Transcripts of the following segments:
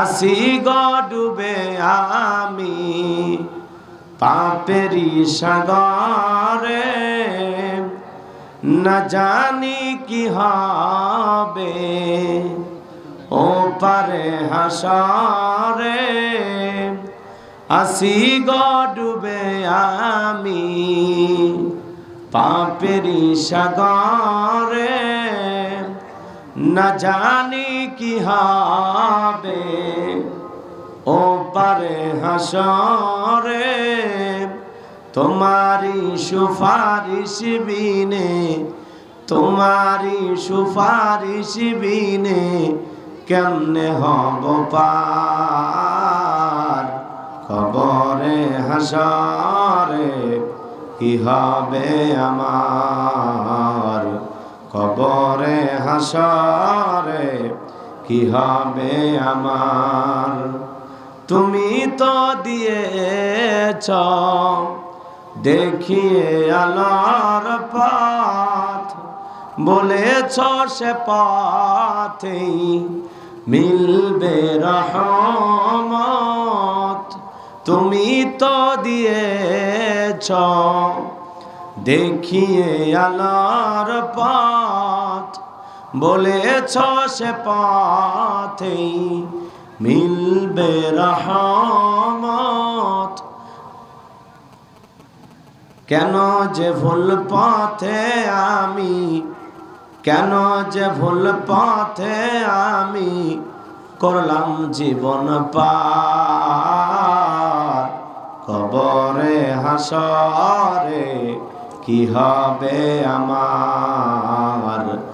আসি ডুবে আমি পাপেরি সাগরে। না জানি কি হবে, ও পারে হাসরে। আসি ডুবে আমি পাপেরি সাগরে। না জানি কি হবে। ও পারে হাসরে তোমারি সুফারিশ বিনে তোমারি সুফারিশ বিনে কেমনে হব পার? খবরে হাসরে, কি হবে আমার? কবরে হাসরে, কি হবে আমার? তুমি তো দিয়েছ, দেখিয়ে আলার পথ, বলেছ সে পথেই মিলবে রহমত। তুমি তো দিয়েছ, দেখিয়ে আলার পথ বলেছ সে পথেই মিলবে রহমত। কেন যে ভুল পথে আমি, কেন যে ভুল পথে আমি করলাম জীবন পার। কবরে হাসরে কি হবে আমার?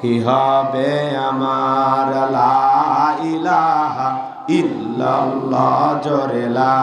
কি হবে আমার লা ইলাহা ইল্লাল্লাহ জোরে লা